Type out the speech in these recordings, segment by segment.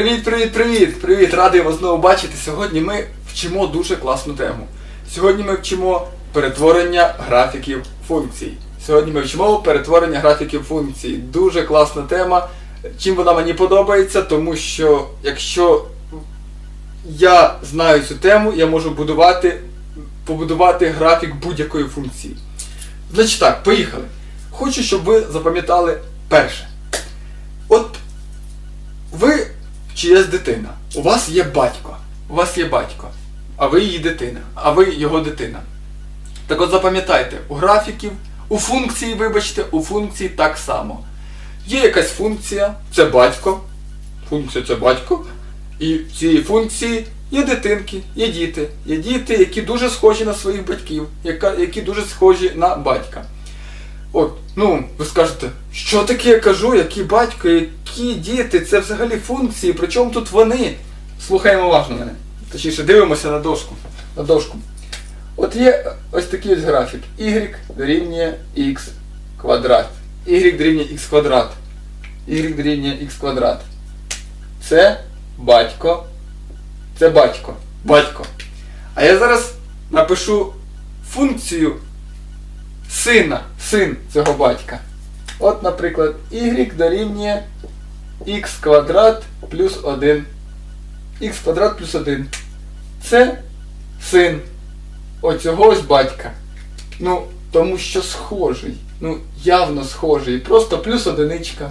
Привіт, привіт, привіт! Привіт! Радий вас знову бачити. Сьогодні ми вчимо дуже класну тему. Сьогодні ми вчимо перетворення графіків функцій. Сьогодні ми вчимо перетворення графіків функцій. Дуже класна тема. Чим вона мені подобається, тому що якщо я знаю цю тему, я можу будувати, побудувати графік будь-якої функції. Значить так, поїхали. Хочу, щоб ви запам'ятали перше. От ви чиясь дитина. У вас є батько. У вас є батько, а ви її дитина, а ви його дитина. Так от запам'ятайте, у графіків, у функції, вибачте, у функції так само. Є якась функція, це батько. Функція це батько. І в цій функції є дитинки, є діти. Є діти, які дуже схожі на своїх батьків, які дуже схожі на батька. От, ну, ви скажете, що таке я кажу, які батько, які діти, це взагалі функції, при чому тут вони? Слухаємо уважно мене. Точніше, дивимося на дошку. На дошку. От є ось такий ось графік. Y дорівнює x квадрат. Y дорівнює x квадрат. Y дорівнює x квадрат. Це батько. Це батько. Батько. А я зараз напишу функцію сина, син цього батька. От, наприклад, y дорівнює x квадрат плюс 1. x квадрат плюс 1. Це син оцього ось батька. Ну, тому що схожий. Ну, явно схожий. Просто плюс одиничка.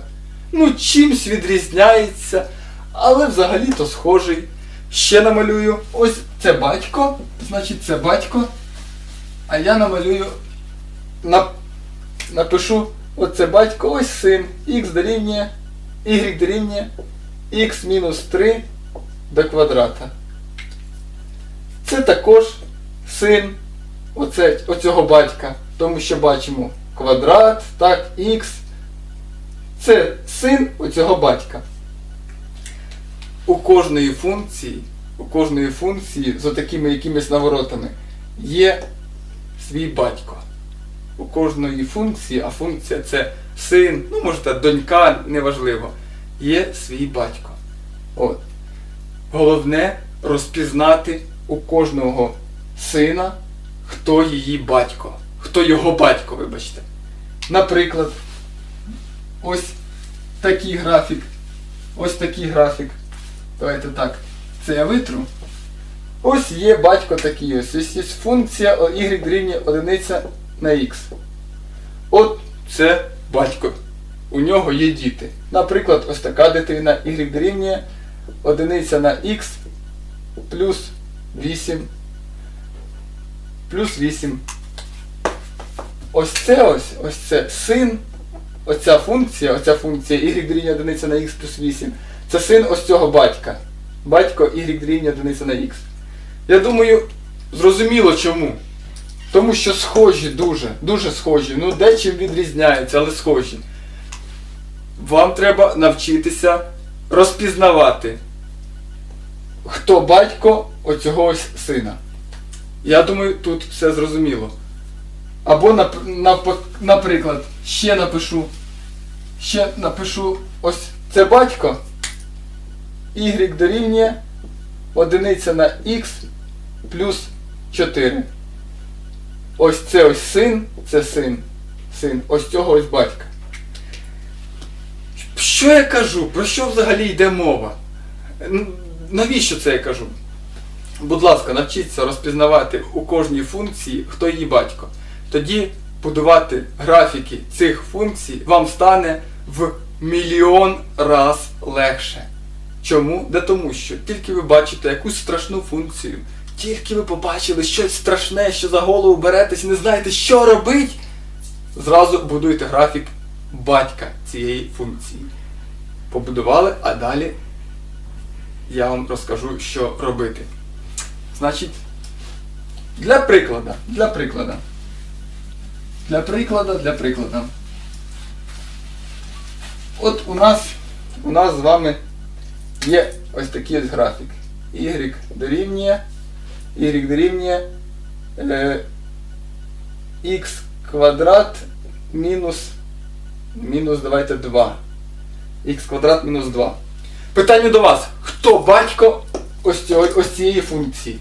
Ну, чимсь відрізняється, але взагалі-то схожий. Ще намалюю. Ось це батько. Значить, це батько. А я намалюю напишу оце батько, ось син, х дорівнює, y дорівнює х мінус 3 до квадрата. Це також син оце, оцього батька, тому що бачимо квадрат, так, х. Це син оцього батька. У кожної функції, у кожної функції з отакими якимись наворотами є свій батько у кожної функції, а функція це син, ну можете донька, неважливо, є свій батько. От. Головне розпізнати у кожного сина, хто її батько, хто його батько, вибачте. Наприклад, ось такий графік. Ось такий графік. Давайте так. Це я витру. Ось є батько такий ось. Ось є функція y дорівнює одиниця на х. От це батько. У нього є діти. Наприклад, ось така дитина y дорівнює одиниця на х плюс 8. Плюс 8. Ось це ось, ось це син. Оця функція, оця функція y дорівнює одиниця на х плюс 8. Це син ось цього батька. Батько y дорівнює одиниця на х. Я думаю, зрозуміло чому. Тому що схожі дуже, дуже схожі. Ну, дечим відрізняються, але схожі. Вам треба навчитися розпізнавати, хто батько оцього ось сина. Я думаю, тут все зрозуміло. Або, нап- нап- наприклад, ще напишу. Ще напишу ось це батько. Y дорівнює одиниця на х плюс 4. Ось це ось син, це син. Син. Ось цього ось батька. Що я кажу? Про що взагалі йде мова? Навіщо це я кажу? Будь ласка, навчіться розпізнавати у кожній функції, хто її батько. Тоді будувати графіки цих функцій вам стане в мільйон раз легше. Чому? Да тому що тільки ви бачите якусь страшну функцію, тільки ви побачили щось страшне, що за голову беретесь не знаєте, що робити, зразу будуєте графік батька цієї функції. Побудували, а далі я вам розкажу, що робити. Значить, для приклада, для приклада. Для приклада, для приклада. От у нас, у нас з вами є ось такий ось графік. Y дорівнює, Y дорівнює x квадрат мінус, мінус давайте 2. Х квадрат мінус 2. Питання до вас. хто батько ось, цього, ось цієї функції?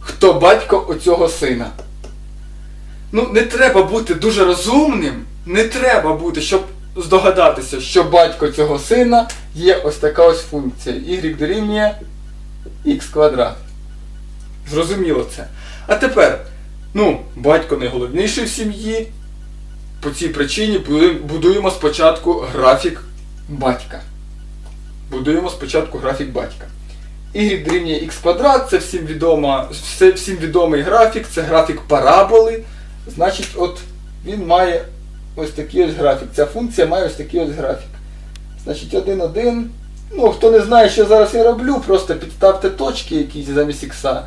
Хто батько оцього сина? Ну, не треба бути дуже розумним, не треба бути, щоб здогадатися, що батько цього сина є ось така ось функція. y дорівнює x квадрат. Зрозуміло це. А тепер, ну, батько найголовніший в сім'ї. По цій причині будуємо- спочатку графік батька. Будуємо спочатку графік батька. Y дорівнює x квадрат, це всім, відома, всім відомий графік, це графік параболи. Значить, от він має ось такий ось графік. Ця функція має ось такий ось графік. Значить, 1, 1. Ну, хто не знає, що зараз я роблю, просто підставте точки якісь замість ікса.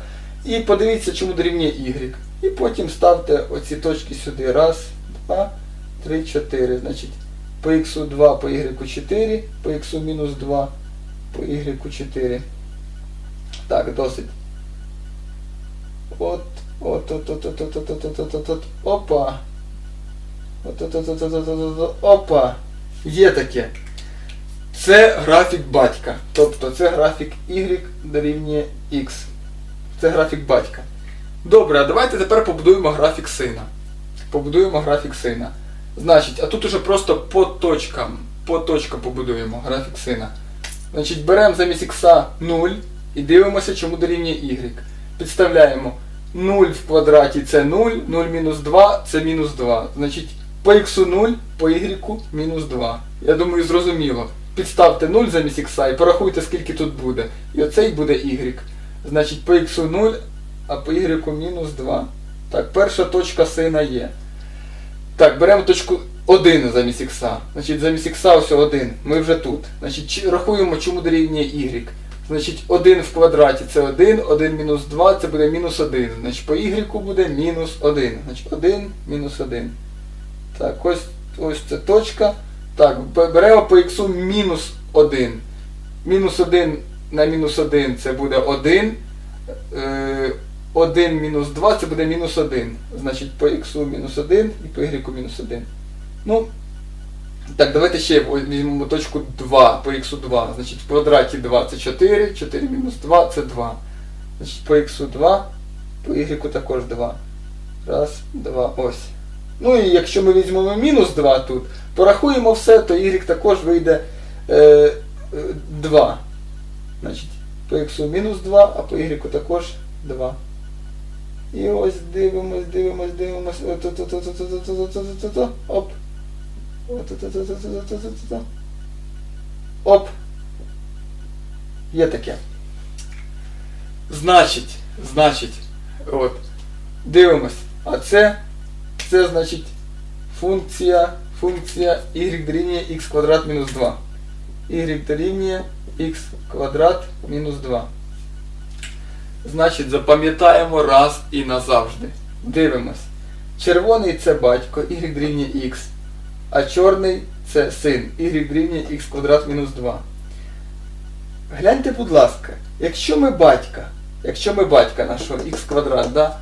І подивіться, чому дорівнює y. І потім ставте оці точки сюди. Раз, два, три, чотири. Значить, по x 2, по y 4, по x мінус 2, по y 4. Так, досить. От, от, от, от, от, от, от, от, от, от, от, от, опа. От, от, от, от, от, от, от, от, опа. Є таке. Це графік батька. Тобто це графік y дорівнює x. Це графік батька. Добре, а давайте тепер побудуємо графік сина. Побудуємо графік сина. Значить, а тут уже просто по точкам. По точкам побудуємо графік сина. Значить, беремо замість х 0 і дивимося, чому дорівнює y. Підставляємо 0 в квадраті це 0, 0 мінус 2 це мінус 2. Значить, по х 0, по y мінус 2. Я думаю, зрозуміло. Підставте 0 замість х і порахуйте, скільки тут буде. І оцей буде y. Значить, по х 0, а по y мінус 2. Так, перша точка сина є. Так, беремо точку 1 замість х. Значить, замість х ось 1. Ми вже тут. Значить, чи- рахуємо, чому дорівнює y. Значить, 1 в квадраті це 1, 1 мінус 2 це буде мінус 1. Значить, по y буде мінус 1. Значить, 1 мінус 1. Так, ось, ось це точка. Так, беремо по х мінус 1. Мінус 1 на мінус 1 це буде 1. Е, 1 мінус 2 це буде мінус 1. Значить, по х мінус 1 і по y мінус 1. Ну, так, давайте ще візьмемо точку 2 по х 2. Значить, в квадраті 2 це 4, 4 мінус 2 це 2. Значить, по х 2, по y також 2. Раз, два, ось. Ну і якщо ми візьмемо мінус 2 тут, порахуємо все, то y також вийде е, е, 2. Значить, по x мінус 2, а по y також 2. І ось дивимось, дивимось, дивимось. Оп. Оп. Є таке. Значить, значить, от. Дивимось. А це, це значить функція, функція y дорівнює x квадрат мінус 2 y дорівнює x квадрат мінус 2. Значить, запам'ятаємо раз і назавжди. Дивимось. Червоний це батько, y дорівнює x, а чорний це син, y дорівнює x квадрат мінус 2. Гляньте, будь ласка, якщо ми батька, якщо ми батька нашого x квадрат, да,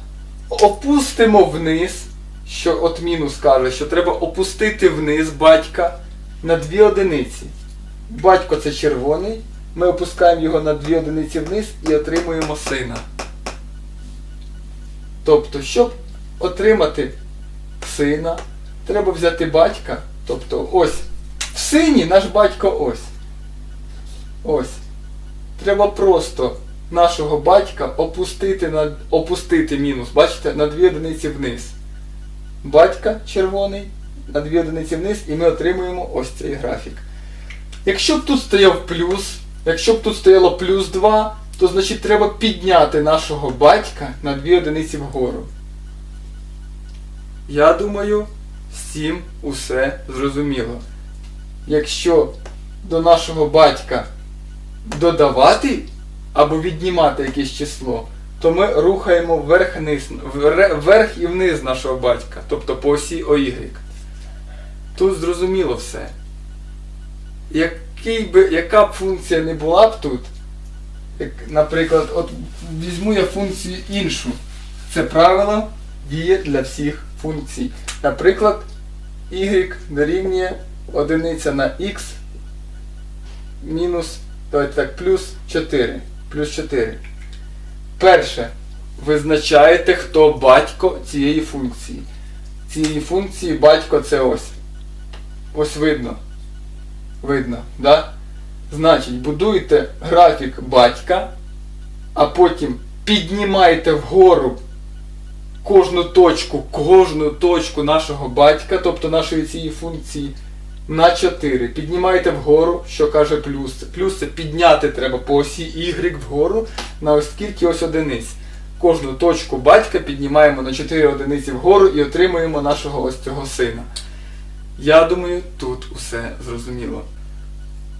опустимо вниз, що от мінус каже, що треба опустити вниз батька на дві одиниці. Батько це червоний, ми опускаємо його на дві одиниці вниз і отримуємо сина. Тобто, щоб отримати сина, треба взяти батька. Тобто ось в сині наш батько ось. Ось. Треба просто нашого батька опустити на опустити мінус, бачите, на дві одиниці вниз. Батька червоний на дві одиниці вниз, і ми отримуємо ось цей графік. Якщо б тут стояв плюс, якщо б тут стояло плюс 2, то значить треба підняти нашого батька на дві одиниці вгору. Я думаю, всім усе зрозуміло. Якщо до нашого батька додавати або віднімати якесь число, то ми рухаємо вверх-вниз, вверх і вниз нашого батька, тобто по осі ОY. Тут зрозуміло все. Який би, яка б функція не була б тут, як, наприклад, от візьму я функцію іншу. Це правило діє для всіх функцій. Наприклад, y дорівнює одиниця на x мінус Давайте так, плюс 4. Плюс 4. Перше. Визначаєте, хто батько цієї функції. Цієї функції батько це ось. Ось видно. Видно, да? Значить, будуєте графік батька, а потім піднімаєте вгору кожну точку, кожну точку нашого батька, тобто нашої цієї функції, на 4. Піднімаєте вгору, що каже плюс. Плюс це підняти треба по осі Y вгору на ось скільки ось одиниць. Кожну точку батька піднімаємо на 4 одиниці вгору і отримуємо нашого ось цього сина. Я думаю, тут усе зрозуміло.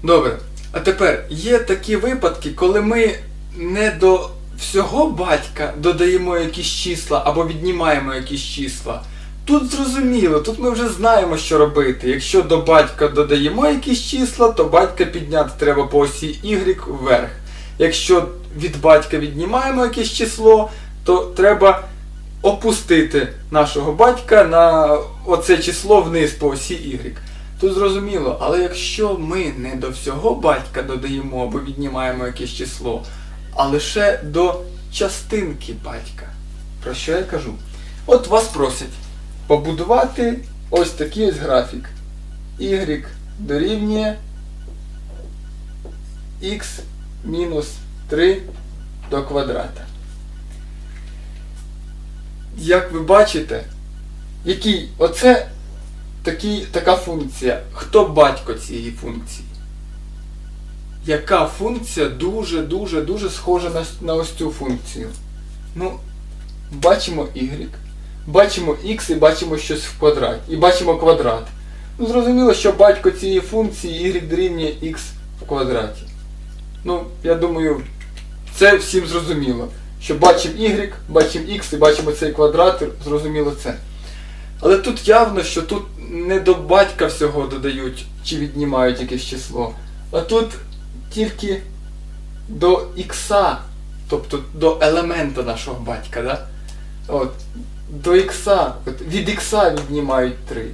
Добре. А тепер є такі випадки, коли ми не до всього батька додаємо якісь числа або віднімаємо якісь числа. Тут зрозуміло, тут ми вже знаємо, що робити. Якщо до батька додаємо якісь числа, то батька підняти треба по осі Y вверх. Якщо від батька віднімаємо якесь число, то треба опустити нашого батька на оце число вниз по осі Y. Тут зрозуміло, але якщо ми не до всього батька додаємо або віднімаємо якесь число, а лише до частинки батька, про що я кажу? От вас просять побудувати ось такий ось графік. Y дорівнює x мінус 3 до квадрата. Як ви бачите, який оце такий, така функція. Хто батько цієї функції? Яка функція дуже-дуже дуже схожа на, на ось цю функцію? Ну, бачимо y, бачимо x і бачимо щось в квадраті. І бачимо квадрат. Ну, зрозуміло, що батько цієї функції y дорівнює x в квадраті. Ну, я думаю, це всім зрозуміло. Що бачимо y, бачимо x і бачимо цей квадрат, зрозуміло це. Але тут явно, що тут не до батька всього додають чи віднімають якесь число, а тут тільки до ікса, тобто до елемента нашого батька. Да? От, до ікса, от, від ікса віднімають 3.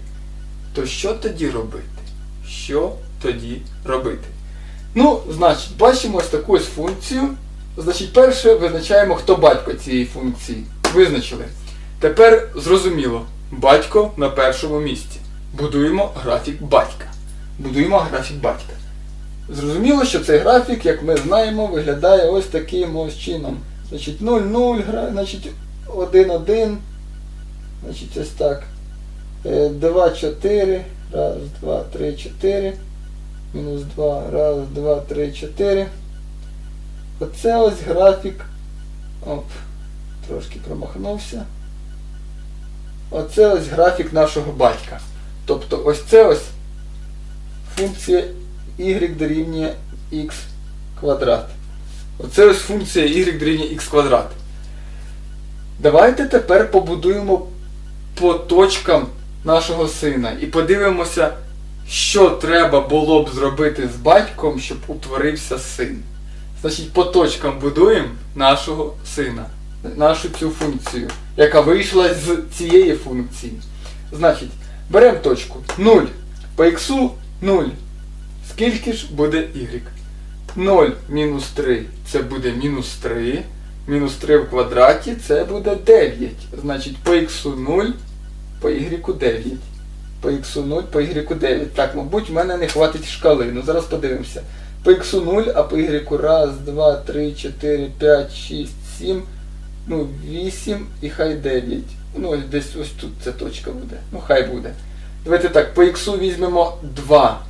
То що тоді робити? Що тоді робити? Ну, значить, бачимо ось таку ось функцію. Значить, перше визначаємо, хто батько цієї функції. Визначили. Тепер зрозуміло, батько на першому місці. Будуємо графік батька. Будуємо графік батька. Зрозуміло, що цей графік, як ми знаємо, виглядає ось таким ось чином. Значить, 0, 0, гра- значить 1, 1, значить ось так. 2, 4, раз, два, три, чотири. Мінус 2, раз, два, три, чотири. Оце ось графік. Оп, трошки промахнувся. Оце ось графік нашого батька. Тобто ось це ось функція y дорівнює x квадрат. Оце ось функція y дорівнює x квадрат. Давайте тепер побудуємо по точкам нашого сина і подивимося, що треба було б зробити з батьком, щоб утворився син. Значить, по точкам будуємо нашого сина, нашу цю функцію, яка вийшла з цієї функції. Значить, беремо точку 0. По х 0. Скільки ж буде y? 0 мінус 3 це буде мінус 3. Мінус 3 в квадраті це буде 9. Значить, по х 0, по y 9. По х 0, по y 9. Так, мабуть, в мене не хватить шкали. Ну зараз подивимося. По х 0, а по y раз, 2, 3, 4, 5, 6, 7, ну 8 і хай 9. Ну ось десь ось тут ця точка буде. Ну хай буде. Давайте так, по х візьмемо 2.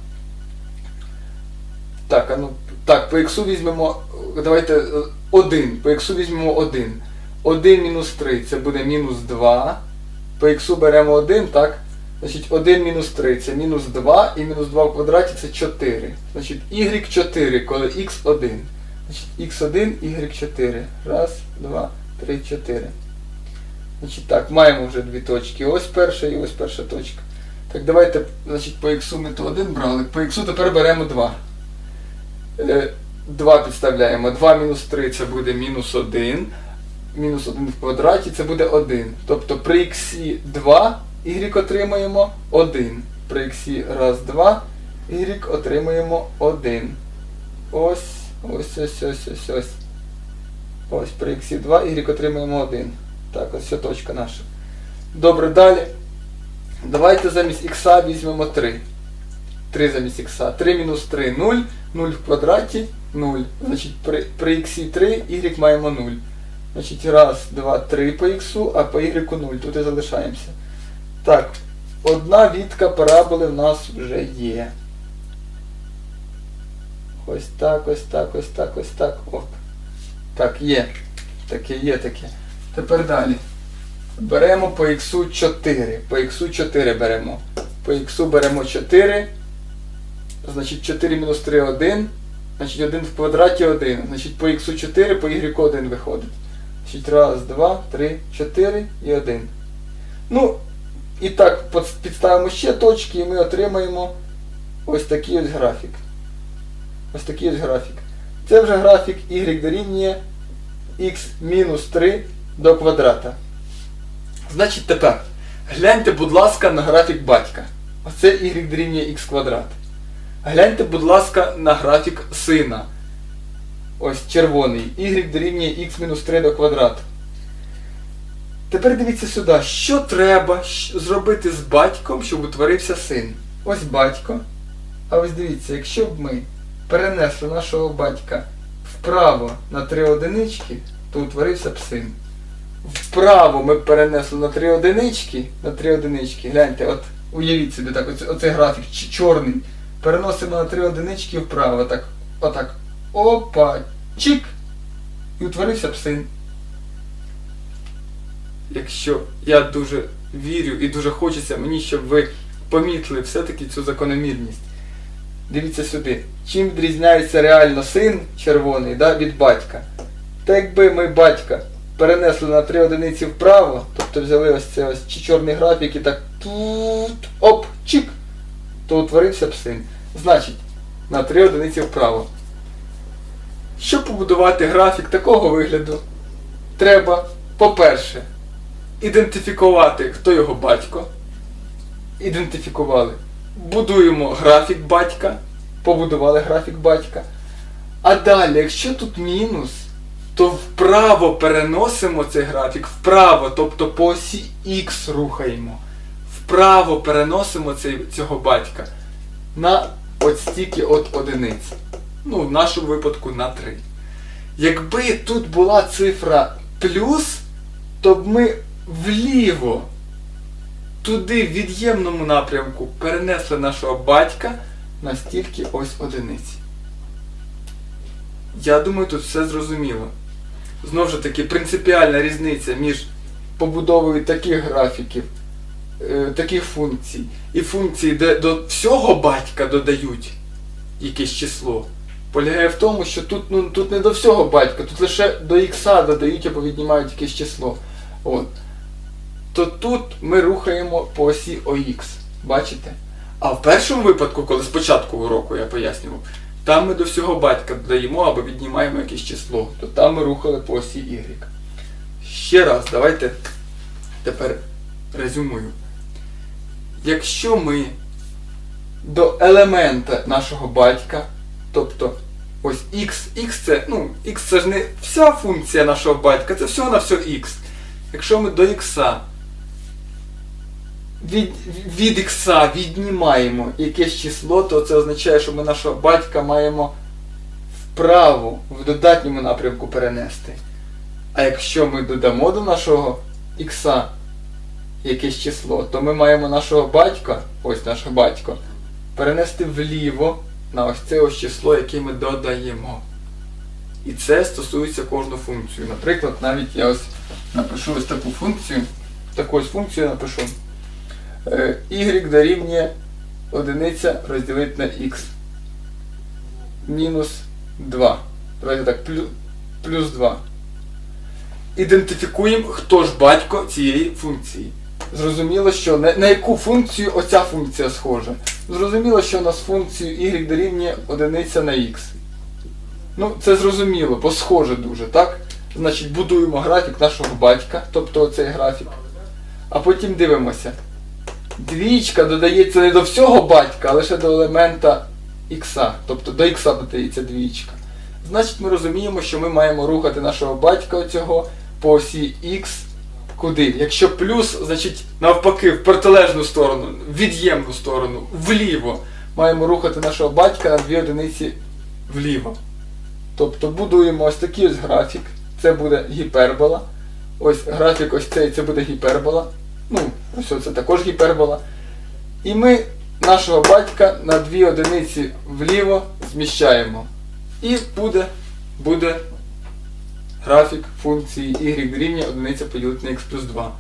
Так, а ну, так, по х візьмемо, давайте 1. По х візьмемо 1. 1 мінус 3 це буде мінус 2. По х беремо 1, так? Значить 1 мінус 3 це мінус 2 і мінус 2 в квадраті це 4. Значить y4, коли x1. Значить x1, y4. Раз, два, три, чотири. Значить так, маємо вже дві точки. Ось перша і ось перша точка. Так, давайте, значить, по х ми то 1 брали, по х тепер беремо 2. 2 підставляємо. 2 мінус 3 це буде мінус 1. Мінус 1 в квадраті це буде 1. Тобто при х 2 y отримаємо 1. При х раз, 2 y отримаємо 1. Ось Ось ось ось ось ось. Ось при х 2, y отримаємо 1. Так, ось точка наша. Добре, далі. Давайте замість х візьмемо 3. 3 замість х. 3 мінус 3 0. 0 в квадраті 0. Значить при, при х 3 y маємо 0. Значить, раз, два, три по х, а по y 0. Тут і залишаємося. Так, одна відка параболи в нас вже є. Ось так, ось так, ось так, ось так. Оп. Так, є. Таке є таке. Тепер далі. Беремо по х 4. По х 4 беремо. По х беремо 4. Значить 4 мінус 3 1. Значить 1 в квадраті 1. Значить по х 4, по y 1 виходить. Значить раз, два, три, 4 і 1. Ну, і так підставимо ще точки і ми отримаємо ось такий ось графік. Ось такий ось графік. Це вже графік y дорівнює x мінус 3 до квадрата. Значить тепер, гляньте, будь ласка, на графік батька. Оце y дорівнює x квадрат. Гляньте, будь ласка, на графік сина. Ось червоний. y дорівнює x мінус 3 до квадрату. Тепер дивіться сюди, що треба зробити з батьком, щоб утворився син. Ось батько. А ось дивіться, якщо б ми перенесли нашого батька вправо на 3 одинички, то утворився б син. Вправо ми перенесли на 3 одинички, на 3 одинички. Гляньте, от уявіть собі так, оце, оцей графік чорний. Переносимо на 3 одинички вправо, так, отак. Опа, чик! І утворився б син. Якщо я дуже вірю і дуже хочеться мені, щоб ви помітили все-таки цю закономірність. Дивіться сюди. Чим відрізняється реально син червоний да, від батька? Та якби ми батька перенесли на 3 одиниці вправо, тобто взяли ось це ось чорний графік і так тут, оп, чик, то утворився б син. Значить, на 3 одиниці вправо. Щоб побудувати графік такого вигляду, треба, по-перше, ідентифікувати, хто його батько. Ідентифікували. Будуємо графік батька. Побудували графік батька. А далі, якщо тут мінус, то вправо переносимо цей графік, вправо, тобто по осі Х рухаємо. Вправо переносимо цей, цього батька на от стільки от одиниць. Ну, в нашому випадку на 3. Якби тут була цифра плюс, то б ми вліво, туди в від'ємному напрямку перенесли нашого батька на стільки ось одиниць. Я думаю, тут все зрозуміло. Знову ж таки, принципіальна різниця між побудовою таких графіків, е, таких функцій, і функцій, де до всього батька додають якесь число, полягає в тому, що тут, ну, тут не до всього батька, тут лише до х додають або віднімають якесь число. От. То тут ми рухаємо по осі ОХ. Бачите? А в першому випадку, коли спочатку уроку я пояснював, там ми до всього батька додаємо або віднімаємо якесь число, то там ми рухали по осі Y. Ще раз, давайте тепер резюмую. Якщо ми до елемента нашого батька, тобто ось x, x це, ну, x це ж не вся функція нашого батька, це всього на все x. Якщо ми до x від, від x віднімаємо якесь число, то це означає, що ми нашого батька маємо вправо, в додатньому напрямку перенести. А якщо ми додамо до нашого х якесь число, то ми маємо нашого батька, ось наш батько, перенести вліво на ось це ось число, яке ми додаємо. І це стосується кожну функцію. Наприклад, навіть я ось напишу ось таку функцію, таку ось функцію напишу. Е, y дорівнює одиниця розділити на x. Мінус 2. Давайте так, плюс, плюс 2. Ідентифікуємо, хто ж батько цієї функції. Зрозуміло, що на, на яку функцію оця функція схожа. Зрозуміло, що у нас функцію y дорівнює одиниця на x. Ну, це зрозуміло, бо схоже дуже, так? Значить, будуємо графік нашого батька, тобто оцей графік. А потім дивимося. Двічка додається не до всього батька, а лише до елемента х. Тобто до х додається двічка. значить ми розуміємо, що ми маємо рухати нашого батька оцього по осі X куди? Якщо плюс, значить навпаки, в протилежну сторону, в від'ємну сторону, вліво. Маємо рухати нашого батька на дві одиниці вліво. Тобто будуємо ось такий ось графік. Це буде гіпербола. Ось графік ось цей, це буде гіпербола. Ну, ось це також гіпербола. І ми нашого батька на дві одиниці вліво зміщаємо. І буде, буде графік функції y рівня одиниця поділити на x плюс 2.